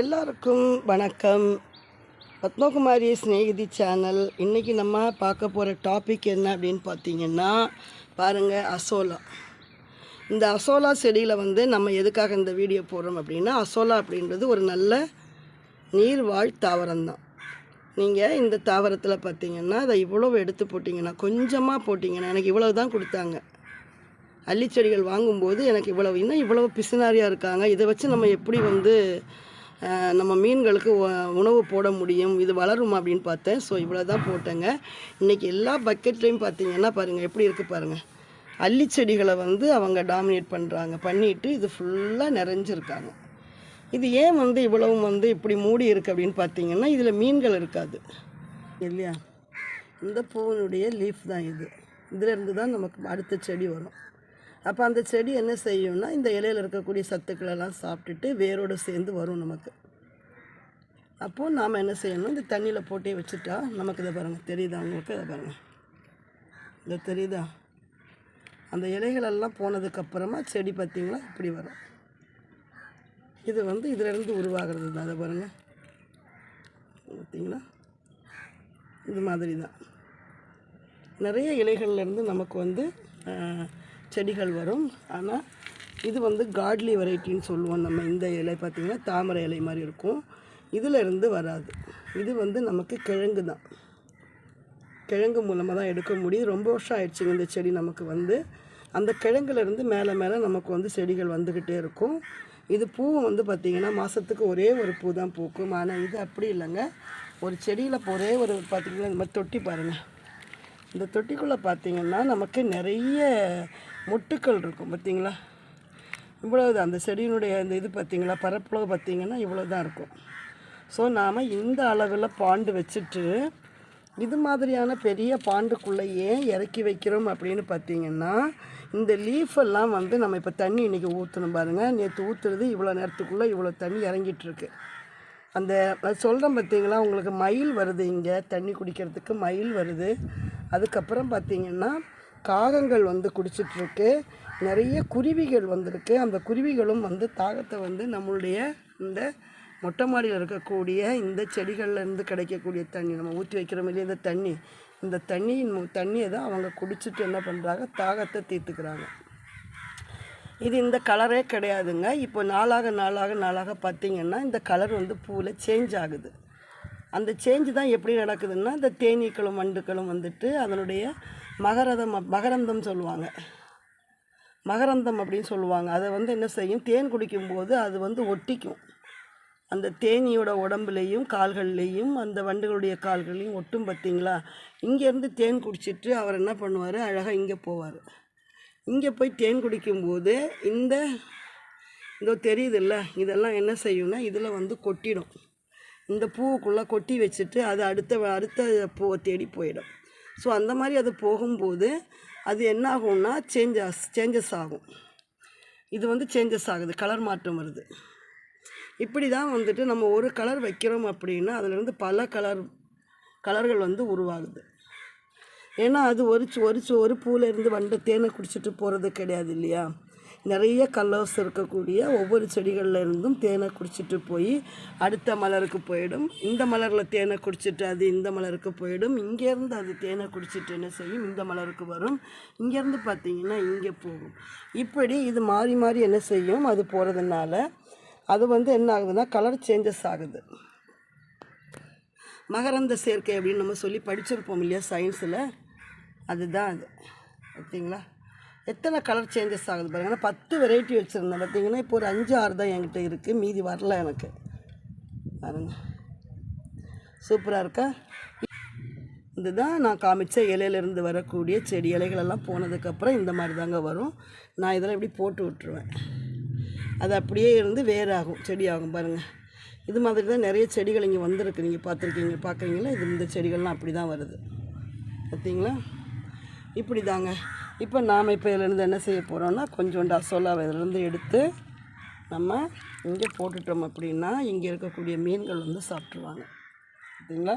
எல்லாருக்கும் வணக்கம். பத்மகுமாரி ஸ்நேகிதி சேனல். இன்றைக்கி நம்ம பார்க்க போகிற டாபிக் என்ன அப்படின்னு பார்த்தீங்கன்னா பாருங்கள் அசோலா. இந்த அசோலா செடியில் வந்து நம்ம எதுக்காக இந்த வீடியோ போடுறோம் அப்படின்னா அசோலா அப்படின்றது ஒரு நல்ல நீர்வாழ் தாவரம் தான் நீங்கள் இந்த தாவரத்தில் பார்த்தீங்கன்னா அதை இவ்வளோ எடுத்து போட்டிங்கன்னா கொஞ்சமாக போட்டிங்கன்னா எனக்கு இவ்வளவு தான் கொடுத்தாங்க அள்ளிச்செடிகள் வாங்கும்போது எனக்கு இவ்வளவு இன்னும் இவ்வளவு பிசினாரியாக இருக்காங்க. இதை வச்சு நம்ம எப்படி வந்து நம்ம மீன்களுக்கு உ- உணவு போட முடியும் இது வளரும் அப்படின்னு பார்த்தேன். ஸோ இவ்வளோ தான் போட்டேங்க. இன்றைக்கி எல்லா பக்கெட்லேயும் பார்த்தீங்கன்னா பாருங்கள் எப்படி இருக்குது பாருங்கள் அள்ளிச்செடிகளை வந்து அவங்க டாமினேட் பண்ணுறாங்க பண்ணிட்டு இது ஃபுல்லாக நிறைஞ்சிருக்காங்க. இது ஏன் வந்து இவ்வளவும் வந்து இப்படி மூடி இருக்குது அப்படின்னு பார்த்தீங்கன்னா இதில் மீன்கள் இருக்காது. இல்லையா? இந்த பூவினுடைய லீஃப் தான் இது. இதிலிருந்து தான் நமக்கு அடுத்த செடி வரும். அப்போ அந்த செடி என்ன செய்யும்னா இந்த இலையில் இருக்கக்கூடிய சத்துக்களெல்லாம் சாப்பிட்டுட்டு வேரோடு சேர்ந்து வரும் நமக்கு. அப்போது நாம் என்ன செய்யணும் இந்த தண்ணியில் போட்டே வச்சுட்டா நமக்கு இதை பாருங்கள் தெரியுதா உங்களுக்கு? இதை பாருங்கள் இதை தெரியுதா? அந்த இலைகளெல்லாம் போனதுக்கப்புறமா செடி பார்த்திங்களா இப்படி வரும். இது வந்து இதிலேருந்து உருவாகிறது தான். அதை பாருங்கள் பார்த்திங்களா இது மாதிரி தான் நிறைய இலைகள்லேருந்து நமக்கு வந்து செடிகள் வரும். ஆனால் இது வந்து காட்லி வெரைட்டின்னு சொல்லுவோம் நம்ம இந்த இலை பார்த்திங்கன்னா தாமரை இலை மாதிரி இருக்கும். இதில் இருந்து வராது. இது வந்து நமக்கு கிழங்கு தான். கிழங்கு மூலமாக தான் எடுக்க முடியும். ரொம்ப வருஷம் ஆயிடுச்சுங்க இந்த செடி நமக்கு வந்து. அந்த கிழங்குலேருந்து மேலே மேலே நமக்கு வந்து செடிகள் வந்துக்கிட்டே இருக்கும். இது பூவும் வந்து பார்த்திங்கன்னா மாதத்துக்கு ஒரே ஒரு பூ தான் பூக்கும். ஆனால் இது அப்படி இல்லைங்க. ஒரு செடியில் ஒரே ஒரு பார்த்திங்கன்னா இந்த மாதிரி தொட்டி பாருங்கள் இந்த தொட்டிக்குள்ளே பார்த்தீங்கன்னா நமக்கு நிறைய மொட்டுக்கள் இருக்கும் பார்த்தீங்களா இவ்வளவு அந்த செடியினுடைய அந்த இது பார்த்தீங்களா பரப்பளவு பார்த்திங்கன்னா இவ்வளோ தான் இருக்கும். ஸோ நாம் இந்த அளவில் பாண்டு வச்சுட்டு இது மாதிரியான பெரிய பாண்டுக்குள்ளேயே இறக்கி வைக்கிறோம் அப்படின்னு பார்த்தீங்கன்னா இந்த லீஃப் எல்லாம் வந்து நம்ம இப்போ தண்ணி இன்றைக்கி ஊற்றணும் பாருங்கள் நேற்று ஊற்றுறது இவ்வளோ நேரத்துக்குள்ளே இவ்வளோ தண்ணி இறங்கிட்டுருக்கு அந்த சொல்கிறேன் பார்த்தீங்களா உங்களுக்கு மயில் வருது இங்கே. தண்ணி குடிக்கிறதுக்கு மயில் வருது. அதுக்கப்புறம் பார்த்தீங்கன்னா காகங்கள் வந்து குடிச்சிட்ருக்கு. நிறைய குருவிகள் வந்திருக்கு. அந்த குருவிகளும் வந்து தாகத்தை வந்து நம்மளுடைய இந்த மொட்டை மாடியில் இருக்கக்கூடிய இந்த செடிகள்லேருந்து கிடைக்கக்கூடிய தண்ணி நம்ம ஊற்றி வைக்கிற மாதிரி இந்த தண்ணி. இந்த தண்ணியின் தண்ணியை தான் அவங்க குடிச்சிட்டு என்ன பண்ணுறாங்க தாகத்தை தீர்த்துக்கிறாங்க. இது இந்த கலரே கிடையாதுங்க. இப்போ நாளாக நாளாக நாளாக பார்த்திங்கன்னா இந்த கலர் வந்து பூவில் சேஞ்ச் ஆகுது. அந்த சேஞ்சு தான் எப்படி நடக்குதுன்னா இந்த தேனீக்களும் வண்டுக்களும் வந்துட்டு அதனுடைய மகரதம் மகரந்தம் சொல்லுவாங்க. மகரந்தம் அப்படின்னு சொல்லுவாங்க. அதை வந்து என்ன செய்யும்? தேன் குடிக்கும்போது அது வந்து ஒட்டிக்கும். அந்த தேனியோட உடம்புலேயும் கால்கள்லேயும் அந்த வண்டுகளுடைய கால்கள்லையும் ஒட்டும் பார்த்தீங்களா? இங்கேருந்து தேன் குடிச்சிட்டு அவர் என்ன பண்ணுவார்? அழகாக இங்கே போவார். இங்கே போய் தேன் குடிக்கும்போது இந்த இதோ தெரியுதுல்ல இதெல்லாம் என்ன செய்யும்னா இதில் வந்து கொட்டிடும். இந்த பூவுக்குள்ளே கொட்டி வச்சுட்டு அது அடுத்த அடுத்த பூவை தேடி போயிடும். ஸோ அந்த மாதிரி அது போகும்போது அது என்ன ஆகும்னா சேஞ்சஸ் சேஞ்சஸ் ஆகும். இது வந்து சேஞ்சஸ் ஆகுது கலர் மாற்றம் வருது. இப்படி தான் வந்துட்டு நம்ம ஒரு கலர் வைக்கிறோம் அப்படின்னா அதிலிருந்து பல கலர் கலர்கள் வந்து உருவாகுது. ஏன்னா அது ஒரு ஒரு சி- ஒரு வண்டு தேனை குடிச்சிட்டு போகிறது கிடையாது இல்லையா? நிறைய கலர்ஸ் இருக்கக்கூடிய ஒவ்வொரு செடிகளில் இருந்தும் தேனை குடிச்சிட்டு போய் அடுத்த மலருக்கு போயிடும். இந்த மலரில் தேனை குடிச்சிட்டு அது இந்த மலருக்கு போயிடும். இங்கேருந்து அது தேனை குடிச்சிட்டு என்ன செய்யும்? இந்த மலருக்கு வரும். இங்கேருந்து பார்த்தீங்கன்னா இங்கே போகும். இப்படி இது மாறி மாறி என்ன செய்யும்? அது போகிறதுனால அது வந்து என்ன ஆகுதுன்னா கலர் சேஞ்சஸ் ஆகுது. மகரந்த சேர்க்கை அப்படின்னு நம்ம சொல்லி படிச்சிருப்போம் இல்லையா? சயின்ஸில் அதுதான் அது. ஓகேங்களா எத்தனை கலர் சேஞ்சஸ் ஆகுது பாருங்கள் பத்து வெரைட்டி வச்சுருந்தேன். பார்த்தீங்கன்னா இப்போ ஒரு அஞ்சு ஆறு தான் என்கிட்ட இருக்குது மீதி வரல எனக்கு. பாருங்க. சூப்பராக இருக்கா? இதுதான் நான் காமிச்ச இலையிலேருந்து வரக்கூடிய செடி இலைகளெல்லாம் போனதுக்கப்புறம் இந்த மாதிரி தாங்க வரும். நான் இதெல்லாம் இப்படி போட்டு விட்டுருவேன். அது அப்படியே இருந்து வேறாகும் செடி ஆகும் பாருங்கள் இது மாதிரி தான் நிறைய செடிகள் இங்கே வந்திருக்கு. நீங்கள் பார்த்துருக்கீங்க பார்க்குறீங்களா? இது இந்த செடிகள்லாம் அப்படி தான் வருது. பார்த்தீங்களா இப்படி தாங்க இப்போ நாம் இப்போ இதிலேருந்து என்ன செய்ய போகிறோம்னா கொஞ்சோண்டு அசோலாவை இதிலேருந்து எடுத்து நம்ம இங்கே போட்டுட்டோம் அப்படின்னா இங்கே இருக்கக்கூடிய மீன்கள் வந்து சாப்பிட்ருவாங்க பார்த்தீங்களா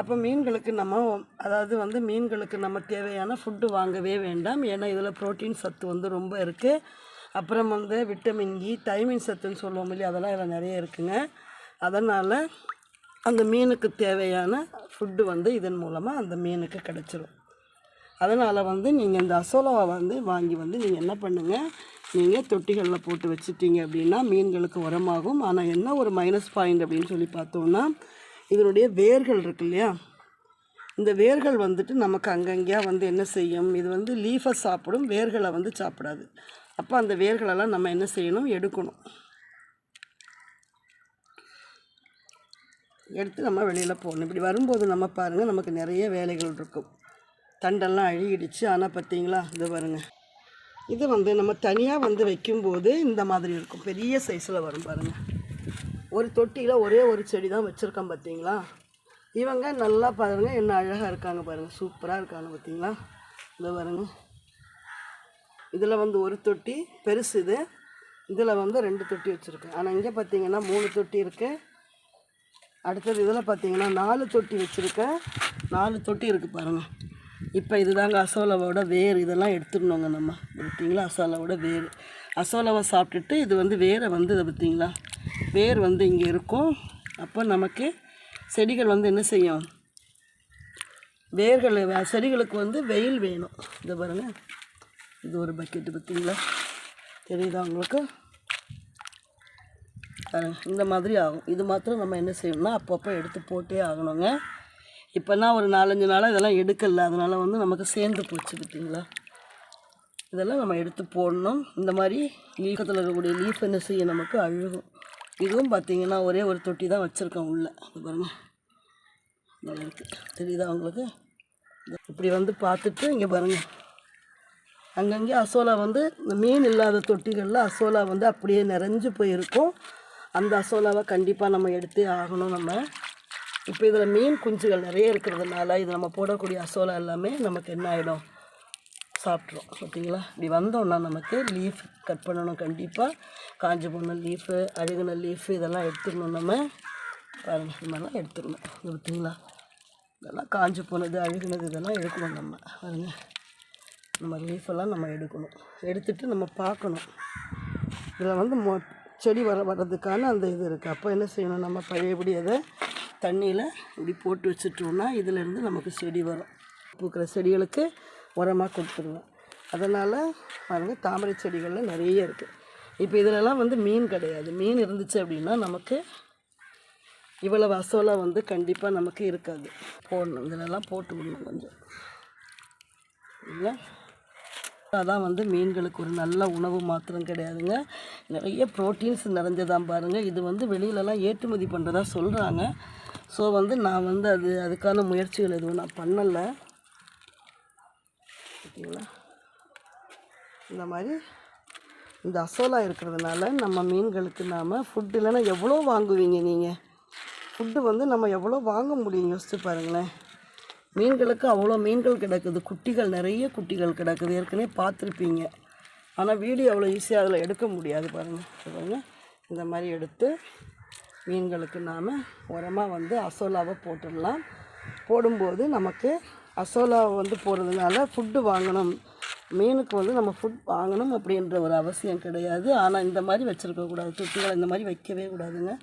அப்போ மீன்களுக்கு நம்ம அதாவது வந்து மீன்களுக்கு நம்ம தேவையான ஃபுட்டு வாங்கவே வேண்டாம். ஏன்னா இதில் புரோட்டீன் சத்து வந்து ரொம்ப இருக்குது அப்புறம் வந்து விட்டமின் இ தைமின் சத்துன்னு சொல்லுவோம் இல்லையா அதெல்லாம் இதில் நிறைய இருக்குங்க. அதனால் அந்த மீனுக்கு தேவையான ஃபுட்டு வந்து இதன் மூலமாக அந்த மீனுக்கு கிடச்சிரும். அதனால் வந்து நீங்கள் இந்த அசோலாவை வந்து வாங்கி வந்து நீங்கள் என்ன பண்ணுங்கள் நீங்கள் தொட்டிகளில் போட்டு வச்சுட்டீங்க அப்படின்னா மீன்களுக்கு உரமாகும். ஆனால் என்ன ஒரு மைனஸ் பாயிண்ட் அப்படின்னு சொல்லி பார்த்தோம்னா இதனுடைய வேர்கள் இருக்கு இல்லையா? இந்த வேர்கள் வந்துட்டு நமக்கு அங்கங்கேயா வந்து என்ன செய்யும்? இது வந்து லீஃபை சாப்பிடும் வேர்களை வந்து சாப்பிடாது. அப்போ அந்த வேர்களெல்லாம் நம்ம என்ன செய்யணும்? எடுக்கணும். எடுத்து நம்ம வெளியில் போகணும் இப்படி வரும்போது நம்ம பாருங்கள் நமக்கு நிறைய வேலைகள் இருக்கும். தண்டெல்லாம் அழுகிடுச்சு. ஆனால் பார்த்தீங்களா இது பாருங்கள் இது வந்து நம்ம தனியாக வந்து வைக்கும்போது இந்த மாதிரி இருக்கும். பெரிய சைஸில் வரும் பாருங்கள் ஒரு தொட்டியில் ஒரே ஒரு செடி தான் வச்சுருக்கோம் பார்த்தீங்களா இவங்க நல்லா பாருங்கள் என்ன அழகாக இருக்காங்க பாருங்கள் சூப்பராக இருக்காங்க பார்த்தீங்களா இதை பாருங்க. இதில் வந்து ஒரு தொட்டி பெருசு இது. இதில் வந்து ரெண்டு தொட்டி வச்சுருக்கேன். ஆனால் இங்கே பார்த்தீங்கன்னா மூணு தொட்டி இருக்குது அடுத்தது இதில் பார்த்தீங்கன்னா நாலு தொட்டி வச்சுருக்கேன். நாலு தொட்டி இருக்குது பாருங்கள் இப்போ இதுதாங்க அசோலாவோட வேர் இதெல்லாம் எடுத்துடணுங்க நம்ம. பார்த்தீங்களா அசோலாவோட வேர். அசோலாவை சாப்பிட்டுட்டு இது வந்து வேரை வந்து இதை பார்த்தீங்களா வேர் வந்து இங்கே இருக்கும். அப்போ நமக்கு செடிகள் வந்து என்ன செய்யும்? வேர்கள் செடிகளுக்கு வந்து வெயில் வேணும். இதை பாருங்கள் இது ஒரு பக்கெட்டு பார்த்தீங்களா தெரியுதா உங்களுக்கு? இந்த மாதிரி ஆகும். இது மாத்திரம் நம்ம என்ன செய்யணும்னா அப்பப்போ எடுத்து போட்டே ஆகணுங்க. இப்போல்லாம் ஒரு நாலஞ்சு நாளாக இதெல்லாம் எடுக்கல. அதனால் வந்து நமக்கு சேர்ந்து போச்சு பார்த்திங்களா? இதெல்லாம் நம்ம எடுத்து போடணும். இந்த மாதிரி லீஃபத்தில் இருக்கக்கூடிய லீஃப் என்ன செய்ய நமக்கு அழுகும். இதுவும் பார்த்திங்கன்னா ஒரே ஒரு தொட்டி தான் வச்சுருக்கேன் உள்ளே. அது பாருங்கள் இதில் இருக்குது தெரியுதா உங்களுக்கு? இப்படி வந்து பார்த்துட்டு இங்கே பாருங்கள் அங்கங்கே அசோலா வந்து இந்த மீன் இல்லாத தொட்டிகளில் அசோலா வந்து அப்படியே நிறைஞ்சு போயிருக்கும். அந்த அசோலாவை கண்டிப்பாக நம்ம எடுத்தே ஆகணும் நம்ம. இப்போ இதில் மீன் குஞ்சுகள் நிறைய இருக்கிறதுனால இது நம்ம போடக்கூடிய அசோலா எல்லாமே நமக்கு என்ன ஆகிடும் சாப்பிட்றோம் ஓகேங்களா இப்படி வந்தோன்னா நமக்கு லீஃப் கட் பண்ணணும் கண்டிப்பாக காஞ்சி போன லீஃபு அழுகின லீஃபு இதெல்லாம் எடுத்துடணும் நம்ம. பாருங்கள் இது மாதிரிலாம் எடுத்துடணும். இது பார்த்தீங்களா? இதெல்லாம் காஞ்சி போனது அழுகுனது இதெல்லாம் எடுக்கணும் நம்ம. பாருங்கள் நம்ம லீஃபெல்லாம் நம்ம எடுக்கணும். எடுத்துட்டு நம்ம பார்க்கணும். இதில் வந்து மொ செடி வர வர்றதுக்கான அந்த இது இருக்குது அப்போ என்ன செய்யணும்? நம்ம பழையபடி அதை தண்ணியில் இப்படி போட்டு வச்சுட்டோம்னா இதிலேருந்து நமக்கு செடி வரும். பூக்கிற செடிகளுக்கு உரமாக கொடுத்துருவோம். அதனால் பாருங்கள் தாமரை செடிகளில் நிறைய இருக்குது இப்போ இதிலலாம் வந்து மீன் கிடையாது. மீன் இருந்துச்சு அப்படின்னா நமக்கு இவ்வளோ அசோலா வந்து கண்டிப்பாக நமக்கு இருக்காது. போடணும். இதிலெல்லாம் போட்டு விடணும் கொஞ்சம். இல்லை அதான் வந்து மீன்களுக்கு ஒரு நல்ல உணவு மாத்திரம் கிடையாதுங்க. நிறைய ப்ரோட்டீன்ஸ் நிறைஞ்சதான் பாருங்கள் இது வந்து வெளியிலலாம் ஏற்றுமதி பண்ணுறதா சொல்கிறாங்க ஸோ வந்து நான் வந்து அது அதுக்கான முயற்சிகள் எதுவும் நான் பண்ணலை. ஓகேங்களா? இந்த மாதிரி இந்த அசோலா இருக்கிறதுனால நம்ம மீன்களுக்கு நாம் ஃபுட் இல்லைன்னா எவ்வளோ வாங்குவீங்க நீங்கள் ஃபுட்டு வந்து நம்ம எவ்வளோ வாங்க முடியும்? யோசிச்சு பாருங்களேன். மீன்களுக்கு அவ்வளோ மீன்கள் கிடக்குது. குட்டிகள் நிறைய குட்டிகள் கிடக்குது. ஏற்கனவே பார்த்துருப்பீங்க. ஆனால் வீடியோ அவ்வளோ ஈஸியாக அதில் எடுக்க முடியாது பாருங்கள் இது இந்த மாதிரி எடுத்து மீன்களுக்கு நாம் உரமாக வந்து அசோலாவை போட்டுடலாம். போடும்போது நமக்கு அசோலாவை வந்து போடுறதுனால ஃபுட்டு வாங்கணும். மீனுக்கு வந்து நம்ம ஃபுட் வாங்கணும் அப்படின்ற ஒரு அவசியம் கிடையாது. ஆனால் இந்த மாதிரி வச்சுருக்கக்கூடாது தொட்டிகளை இந்த மாதிரி வைக்கவே கூடாதுங்க.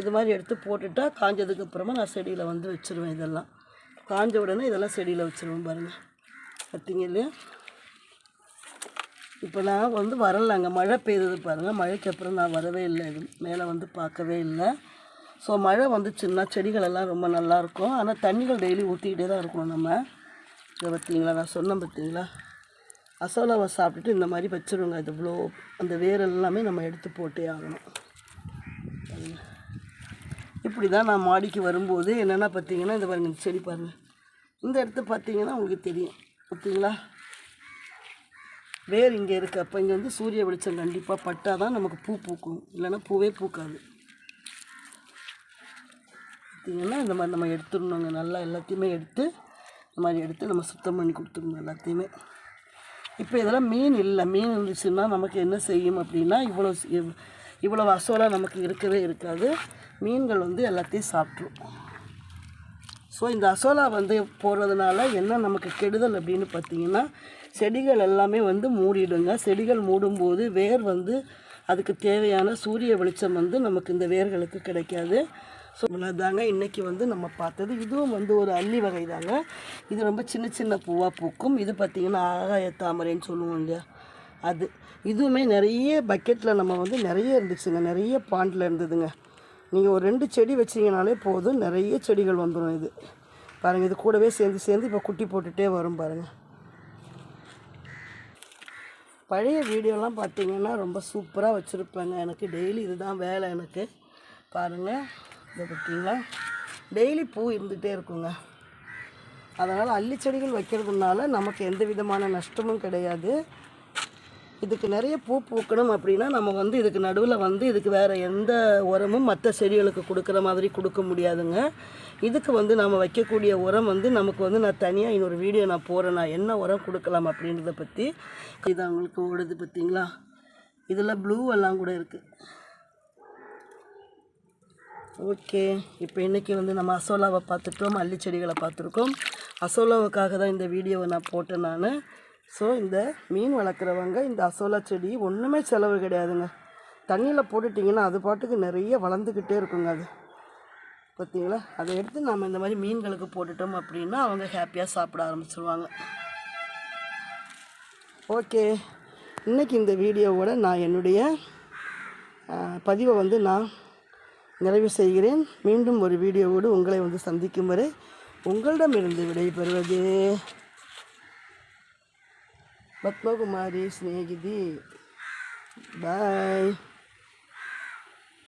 இது மாதிரி எடுத்து போட்டுட்டா காஞ்சதுக்கு அப்புறமா நான் செடியில் வந்து வச்சுருவேன் இதெல்லாம். காஞ்ச உடனே இதெல்லாம் செடியில் வச்சுருவேன் பாருங்கள் பார்த்தீங்க இல்லையா? இப்போ நான் வந்து வரலைங்க. மழை பெய்தது பாருங்கள் மழைக்கு அப்புறம் நான் வரவே இல்லை. இது மேலே வந்து பார்க்கவே இல்லை. ஸோ மழை வந்துச்சுன்னா செடிகளெல்லாம் ரொம்ப நல்லாயிருக்கும். ஆனால் தண்ணிகள் டெய்லி ஊற்றிக்கிட்டே தான் இருக்கணும் நம்ம. இதை பார்த்தீங்களா? நான் சொன்னேன் பார்த்தீங்களா? அசோலாவை சாப்பிட்டுட்டு இந்த மாதிரி வச்சுருங்க. இது இவ்வளோ அந்த வேர் எல்லாமே நம்ம எடுத்து போட்டே ஆகணும். இப்படி தான் நான் மாடிக்கு வரும்போது என்னென்னா பார்த்தீங்கன்னா இந்த பாருங்கள் இந்த செடி பாருங்கள் இந்த இடத்த பார்த்தீங்கன்னா உங்களுக்கு தெரியும். பார்த்தீங்களா? வேர் இங்கே இருக்குது அப்போ இங்கே வந்து சூரிய வெளிச்சம் கண்டிப்பாக பட்டால் தான் நமக்கு பூ பூக்கும். இல்லைன்னா பூவே பூக்காது. பார்த்தீங்கன்னா இந்த மாதிரி நம்ம எடுத்துடணுங்க. நல்லா எல்லாத்தையுமே எடுத்து இந்த மாதிரி எடுத்து நம்ம சுத்தம் பண்ணி கொடுத்துடணும் எல்லாத்தையுமே. இப்போ இதெல்லாம் மீன் இல்லை. மீன் இருந்துச்சுன்னா நமக்கு என்ன செய்யும் அப்படின்னா இவ்வளோ இவ்வளோ அசோலா நமக்கு இருக்கவே இருக்காது. மீன்கள் வந்து எல்லாத்தையும் சாப்பிட்ரும் ஸோ இந்த அசோலா வந்து போடுறதுனால என்ன நமக்கு கெடுதல் அப்படின்னு பார்த்தீங்கன்னா செடிகள் எல்லாமே வந்து மூடிடுங்க. செடிகள் மூடும்போது வேர் வந்து அதுக்கு தேவையான சூரிய வெளிச்சம் வந்து நமக்கு இந்த வேர்களுக்கு கிடைக்காது. ஸோ தாங்க இன்றைக்கி வந்து நம்ம பார்த்தது. இதுவும் வந்து ஒரு அள்ளி வகை தாங்க இது ரொம்ப சின்ன சின்ன பூவாக பூக்கும். இது பார்த்திங்கன்னா ஆகாய தாமரைன்னு சொல்லுவோம் இல்லையா? அது இதுவுமே நிறைய பக்கெட்டில் நம்ம வந்து நிறைய இருந்துச்சுங்க. நிறைய பாண்டில் இருந்ததுங்க. நீங்கள் ஒரு ரெண்டு செடி வச்சிங்கனாலே போதும். நிறைய செடிகள் வந்துடும் இது. பாருங்கள் இது கூடவே சேர்ந்து சேர்ந்து இப்போ குட்டி போட்டுகிட்டே வரும் பாருங்கள் பழைய வீடியோலாம் பார்த்தீங்கன்னா ரொம்ப சூப்பராக வச்சுருப்பேங்க. எனக்கு டெய்லி இதுதான் வேலை எனக்கு. பாருங்கள் இதை பார்த்திங்களா? டெய்லி பூ இருந்துகிட்டே இருக்குங்க. அதனால் அள்ளி செடிகள் வைக்கிறதுனால நமக்கு எந்த விதமான நஷ்டமும் கிடையாது. இதுக்கு நிறைய பூ பூக்கணும் அப்படின்னா நம்ம வந்து இதுக்கு நடுவில் வந்து இதுக்கு வேறு எந்த உரமும் மற்ற செடிகளுக்கு கொடுக்குற மாதிரி கொடுக்க முடியாதுங்க. இதுக்கு வந்து நம்ம வைக்கக்கூடிய உரம் வந்து நமக்கு வந்து நான் தனியாக இன்னொரு வீடியோ நான் போகிறேன் நான் என்ன உரம் கொடுக்கலாம் அப்படின்றத பற்றி இது அவங்களுக்கு ஓடுது பார்த்தீங்களா? இதில் ப்ளூ எல்லாம் கூட இருக்குது ஓகே. இப்போ இன்றைக்கி வந்து நம்ம அசோலாவை பார்த்துட்டோம் மல்லி செடிகளை பார்த்துருக்கோம். அசோலாவுக்காக தான் இந்த வீடியோவை நான் போட்டேன் நான். ஸோ இந்த மீன் வளர்க்குறவங்க இந்த அசோலா செடி ஒன்றுமே செலவு கிடையாதுங்க. தண்ணியில் போட்டுட்டிங்கன்னா அது பாட்டுக்கு நிறைய வளர்ந்துக்கிட்டே இருக்குங்க அது. பார்த்தீங்களா அதை எடுத்து நம்ம இந்த மாதிரி மீன்களுக்கு போட்டுட்டோம் அப்படின்னா அவங்க ஹாப்பியாக சாப்பிட ஆரம்பிச்சிருவாங்க. ஓகே. இன்றைக்கி இந்த வீடியோவோட நான் என்னுடைய பதிவை வந்து நான் நிறைவு செய்கிறேன். மீண்டும் ஒரு வீடியோவோடு உங்களை வந்து சந்திக்கும் வரை உங்களிடமிருந்து விடைபெறுவது. பத்மகுமாரி ஸ்நேகிதி பாய்